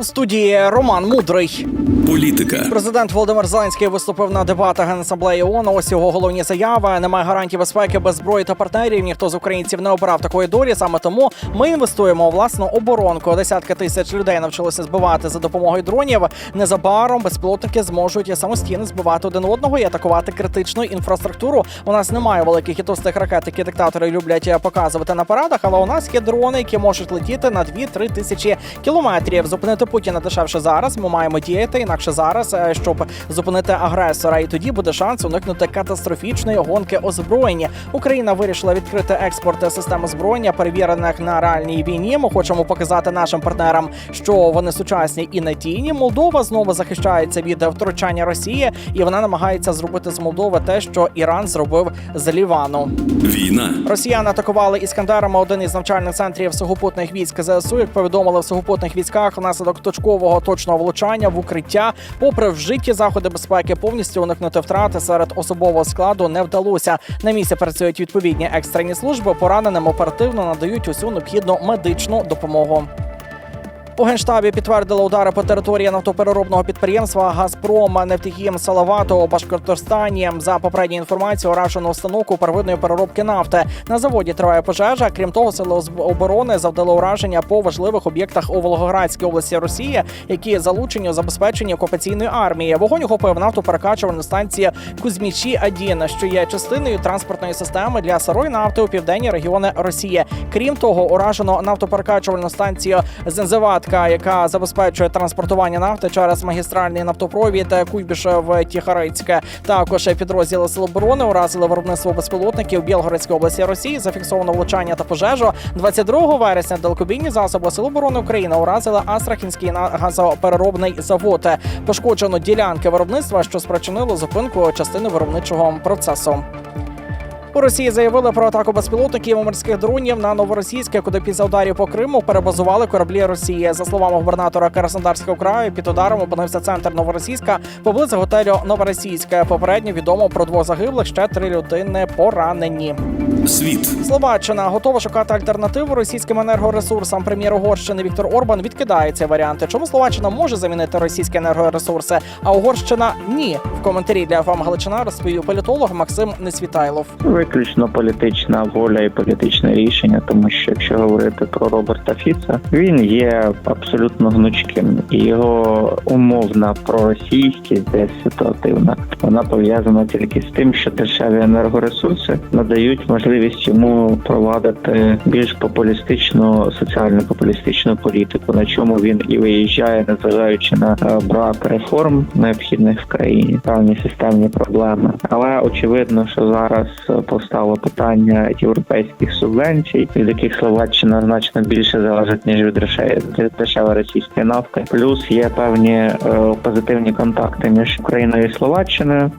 Студії Роман Мудрий. Політика, Президент Володимир Зеленський виступив на дебатах Генасамблеї ООН. Ось його головні заяви. Немає гарантій безпеки без зброї та партнерів. Ніхто з українців не обрав такої долі. Саме тому ми інвестуємо у власну оборонку. Десятки тисяч людей навчилися збивати за допомогою дронів. Незабаром безпілотники зможуть самостійно збивати один одного і атакувати критичну інфраструктуру. У нас немає великих і товстих ракет, які диктатори люблять показувати на парадах. Але у нас є дрони, які можуть летіти на 2-3 тисячі кілометрів. Зупинити Путіна дешевше зараз. Ми маємо діяти інакше зараз, е, щоб зупинити агресора. І тоді буде шанс уникнути катастрофічної гонки озброєння. Україна вирішила відкрити експорт систем озброєння, перевірених на реальній війні. Ми хочемо показати нашим партнерам, що вони сучасні і надійні. Молдова знову захищається від втручання Росії, і вона намагається зробити з Молдови те, що Іран зробив з Лівану. війна, Росіяни атакували іскандерами один із навчальних центрів сухопутних військ ЗСУ. Як повідомили в сухопутних військах, внаслідок точкового точного влучання в укриття, попри вжиті заходи безпеки, повністю уникнути втрати серед особового складу не вдалося. На місці працюють відповідні екстрені служби. Пораненим оперативно надають усю необхідну медичну допомогу. У генштабі підтвердили удари по території нафтопереробного підприємства Газпром Нефтехім Салавату у Башкортостані. За попередньою інформацією, уражено установку первинної переробки нафти. На заводі триває пожежа. Крім того, сили оборони завдали ураження по важливих об'єктах у Волгоградській області Росії, які залучені у забезпеченні окупаційної армії. Вогонь охопив нафтоперекачувальну станцію Кузьмічі Адіна, що є частиною транспортної системи для сирої нафти у південні регіони Росії. Крім того, уражено нафтоперекачувальну станцію Зензеватка, яка забезпечує транспортування нафти через магістральний нафтопровід Куйбішев Тіхарицьке. Також підрозділи Сил оборони уразили виробництво безпілотників в Білгородській області Росії. Зафіксовано влучання та пожежу. 22 вересня далекобійні засоби Сил оборони України уразили Астрахінський газопереробний завод. Пошкоджено ділянки виробництва, що спричинило зупинку частини виробничого процесу. У Росії заявили про атаку безпілотників і морських дронів на новоросійське, куди після ударів по Криму перебазували кораблі Росії. За словами губернатора Краснодарського краю, під ударом опинився центр Новоросійська поблизу готелю Новоросійське. Попередньо відомо про двох загиблих, ще три людини поранені. Світ, Словаччина готова шукати альтернативу російським енергоресурсам. Прем'єр Угорщини Віктор Орбан відкидає ці варіанти. Чому Словаччина може замінити російські енергоресурси, а Угорщина ні? В коментарі для ФАМ Галичина розповів політолог Максим Несвітайлов. Виключно політична воля і політичне рішення, тому що якщо говорити про Роберта Фіца, він є абсолютно гнучким, і його умовна проросійськість, десь ситуативна, вона пов'язана тільки з тим, що дешеві енергоресурси надають можливість йому провадити більш популістичну соціально популістичну політику, на чому він і виїжджає, незважаючи на е, брак реформ необхідних в країні, певні системні проблеми. Але очевидно, що зараз е, постало питання європейських субвенцій, від яких Словаччина значно більше залежить ніж від дешевої дешевої російської нафти. Плюс є певні е, позитивні контакти між Україною і Словаччиною.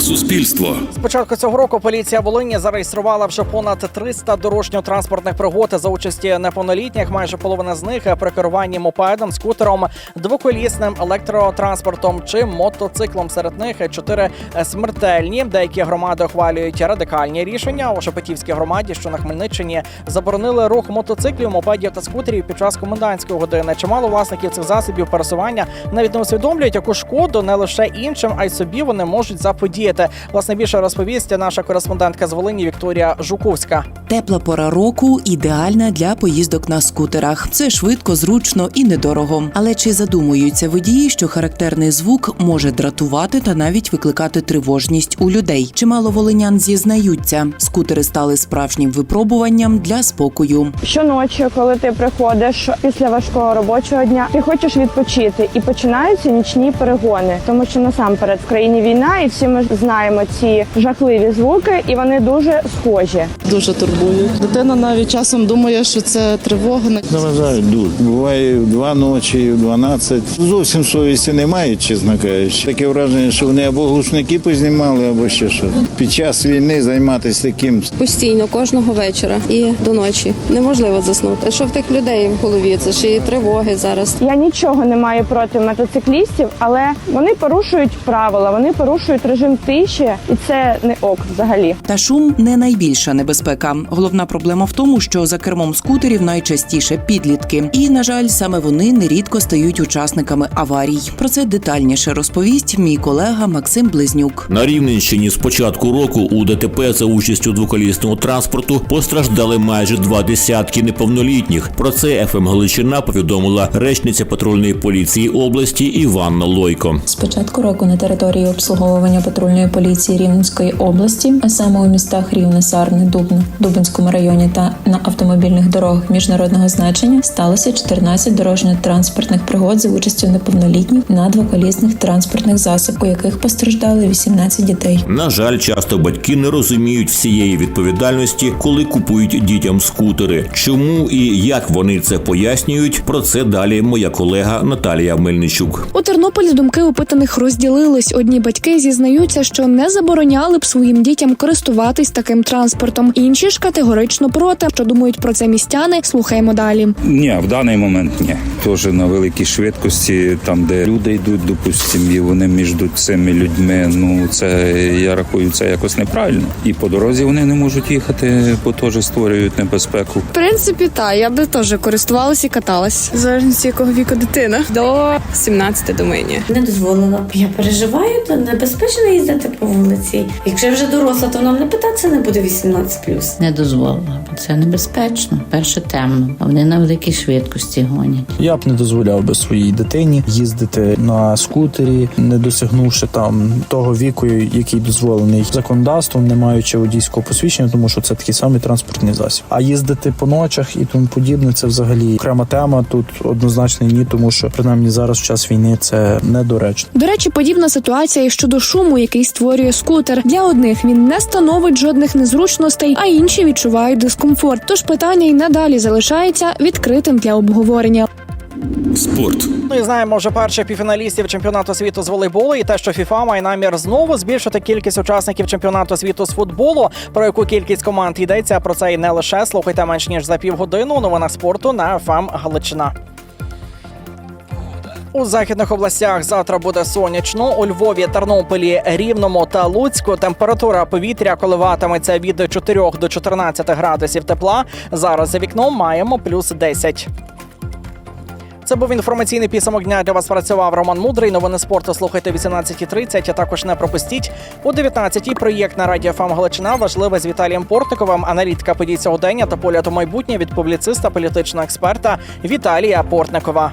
Суспільство, З початку цього року поліція Волині зареєструвала вже понад 300 дорожньо-транспортних пригод за участі неповнолітніх. Майже половина з них при керуванні мопедом, скутером, двоколісним електротранспортом чи мотоциклом. Серед них чотири смертельні. Деякі громади ухвалюють радикальні рішення. У Шепетівській громаді, що на Хмельниччині, заборонили рух мотоциклів, мопедів та скутерів під час комендантської години. Чимало власників цих засобів пересування навіть не усвідомлюють, яку шкоду не лише іншим, а й собі вони можуть заподіяти. Власне більше розповість наша кореспондентка з Волині Вікторія Жуковська. Тепла пора року ідеальна для поїздок на скутерах. Це швидко, зручно і недорого. Але чи задумуються водії, що характерний звук може дратувати та навіть викликати тривожність у людей? Чимало волинян зізнаються, скутери стали справжнім випробуванням для спокою. Щоночі, коли ти приходиш після важкого робочого дня, ти хочеш відпочити і починаються нічні перегони, тому що насамперед в країні війна, і всі ми знаємо ці жахливі звуки, і вони дуже схожі. дуже турбують. Дитина навіть часом думає, що це тривога. Заважають дуже. Буває в два ночі, 12. Зовсім совісті немає, чесно кажучи. Таке враження, що вони або глушники познімали, або ще що. Під час війни займатися таким постійно кожного вечора і до ночі неможливо заснути. Що в тих людей в голові? Це ж і тривоги зараз. Я нічого не маю проти мотоциклістів, але вони порушують правила, вони порушують режим тиші, і це не ок взагалі. Та шум не найбільша небезпека. Головна проблема в тому, що за кермом скутерів найчастіше підлітки, і на жаль, саме вони нерідко стають учасниками аварій. Про це детальніше розповість мій колега Максим Близнюк. На Рівненщині з початку року у ДТП за участю двоколісного транспорту постраждали майже два десятки неповнолітніх. Про це ФМ Галичина повідомила речниця патрульної поліції області Іванна Лойко. З початку року на території обслуговування патрульної поліції Рівненської області, а саме у містах Рівне, Сарне, Дубно, Дубинському районі та на автомобільних дорогах міжнародного значення сталося 14 дорожньо-транспортних пригод за участю неповнолітніх на двоколісних транспортних засобах, у яких постраждали 18 дітей. На жаль, часто батьки не розуміють всієї відповідальності, коли купують дітям скутери. Чому і як вони це пояснюють? Про це далі моя колега Наталія Мельничук. У Тернополі думки опитаних розділились. Одні батьки зізнаються, що не забороняли б своїм дітям користуватись таким транспортом. Інші ж категорично проти. Що думають про це містяни? Слухаємо далі. Ні, в даний момент ні. Теж на великій швидкості, там де люди йдуть, допустимо, і вони між цими людьми. Ну це я рахую, це якось неправильно. І по дорозі вони не можуть їхати, бо теж створюють небезпеку. В принципі, та я би теж користувалася і каталась. В залежності якого віку дитина до 17, думаю, ні. Не дозволила. Я переживаю, то небезпечно їздити по вулиці. Якщо вже доросла, то нам не питатися не буде 18+. Не дозволила, бо це небезпечно. Перше темно, а вони на великій швидкості гонять. Я б не дозволяв би своїй дитині їздити на скутері, не досягнувши там того віку, який дозволений законодавством, не маючи водійського посвідчення, тому що це такий самий транспортний засіб. А їздити по ночах і тому подібне, це взагалі окрема тема. Тут однозначно ні, тому що принаймні зараз в час війни це недоречно. До речі, подібна ситуація і щодо шуму, який створює скутер. Для одних він не становить жодних незручностей, а інші відчувають дискомфорт. Тож питання й надалі залишається відкритим для обговорення. Спорт. Ну і знаємо вже перших півфіналістів чемпіонату світу з волейболу і те, що ФІФА має намір знову збільшити кількість учасників чемпіонату світу з футболу. Про яку кількість команд йдеться про це і не лише слухайте менш ніж за півгодини у новинах спорту на ФМ Галичина. У західних областях завтра буде сонячно. У Львові, Тернополі, Рівному та Луцьку температура повітря коливатиметься від 4 до 14 градусів тепла. Зараз за вікном маємо плюс 10. Це був інформаційний підсумок дня. Для вас працював Роман Мудрий. Новини спорту слухайте 18.30, А також не пропустіть о 19.00 проєкт на радіо ФМ Галичина. Важливе з Віталієм Портниковим. Аналітика подій сьогодення та погляд у майбутнє від публіциста, політичного експерта Віталія Портникова.